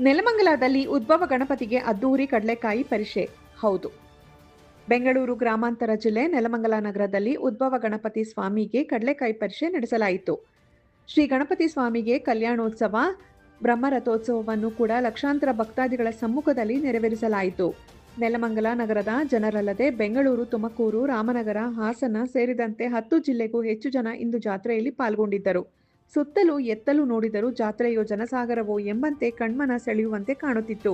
ನೆಲಮಂಗಲದಲ್ಲಿ ಉದ್ಭವ ಗಣಪತಿಗೆ ಅದ್ದೂರಿ ಕಡಲೆಕಾಯಿ ಪರಿಷೆ ಹೌದು. ಬೆಂಗಳೂರು ಗ್ರಾಮಾಂತರ ಜಿಲ್ಲೆ ನೆಲಮಂಗಲ ನಗರದಲ್ಲಿ ಉದ್ಭವ ಗಣಪತಿ ಸ್ವಾಮಿಗೆ ಕಡಲೆಕಾಯಿ ಪರಿಷೆ ನಡೆಸಲಾಯಿತು. ಶ್ರೀ ಗಣಪತಿ ಸ್ವಾಮಿಗೆ ಕಲ್ಯಾಣೋತ್ಸವ, ಬ್ರಹ್ಮರಥೋತ್ಸವವನ್ನು ಕೂಡ ಲಕ್ಷಾಂತರ ಭಕ್ತಾದಿಗಳ ಸಮ್ಮುಖದಲ್ಲಿ ನೆರವೇರಿಸಲಾಯಿತು. ನೆಲಮಂಗಲ ನಗರದ ಜನರಲ್ಲದೆ ಬೆಂಗಳೂರು, ತುಮಕೂರು, ರಾಮನಗರ, ಹಾಸನ ಸೇರಿದಂತೆ ಹತ್ತು ಜಿಲ್ಲೆಗೂ ಹೆಚ್ಚು ಜನ ಇಂದು ಜಾತ್ರೆಯಲ್ಲಿ ಪಾಲ್ಗೊಂಡಿದ್ದರು. ಸುತ್ತಲೂ ಎತ್ತಲು ನೋಡಿದರೂ ಜಾತ್ರೆಯೋ ಜನಸಾಗರವೋ ಎಂಬಂತೆ ಕಣ್ಮನ ಸೆಳೆಯುವಂತೆ ಕಾಣುತ್ತಿತ್ತು.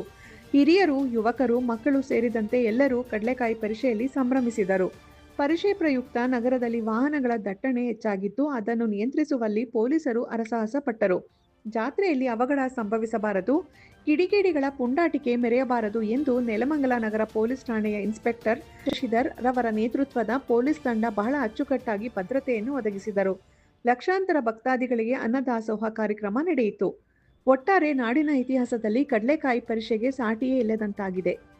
ಹಿರಿಯರು, ಯುವಕರು, ಮಕ್ಕಳು ಸೇರಿದಂತೆ ಎಲ್ಲರೂ ಕಡಲೆಕಾಯಿ ಪರಿಷೆಯಲ್ಲಿ ಸಂಭ್ರಮಿಸಿದರು. ಪರಿಷೆ ಪ್ರಯುಕ್ತ ನಗರದಲ್ಲಿ ವಾಹನಗಳ ದಟ್ಟಣೆ ಹೆಚ್ಚಾಗಿದ್ದು, ಅದನ್ನು ನಿಯಂತ್ರಿಸುವಲ್ಲಿ ಪೊಲೀಸರು ಅರಸಾಹಸ ಪಟ್ಟರು ಜಾತ್ರೆಯಲ್ಲಿ ಅವಘಡ ಸಂಭವಿಸಬಾರದು, ಕಿಡಿಗೇಡಿಗಳ ಪುಂಡಾಟಿಕೆ ಮೆರೆಯಬಾರದು ಎಂದು ನೆಲಮಂಗಲ ನಗರ ಪೊಲೀಸ್ ಠಾಣೆಯ ಇನ್ಸ್ಪೆಕ್ಟರ್ ಶಶಿಧರ್ ರವರ ನೇತೃತ್ವದ ಪೊಲೀಸ್ ತಂಡ ಬಹಳ ಅಚ್ಚುಕಟ್ಟಾಗಿ ಭದ್ರತೆಯನ್ನು ಒದಗಿಸಿದರು. ಲಕ್ಷಾಂತರ ಭಕ್ತಾದಿಗಳಿಗೆ ಅನ್ನದಾಸೋಹ ಕಾರ್ಯಕ್ರಮ ನಡೆಯಿತು. ಒಟ್ಟಾರೆ ನಾಡಿನ ಇತಿಹಾಸದಲ್ಲಿ ಕಡಲೆಕಾಯಿ ಪರಿಷೆಗೆ ಸಾಟಿಯೇ ಇಲ್ಲದಂತಾಗಿದೆ.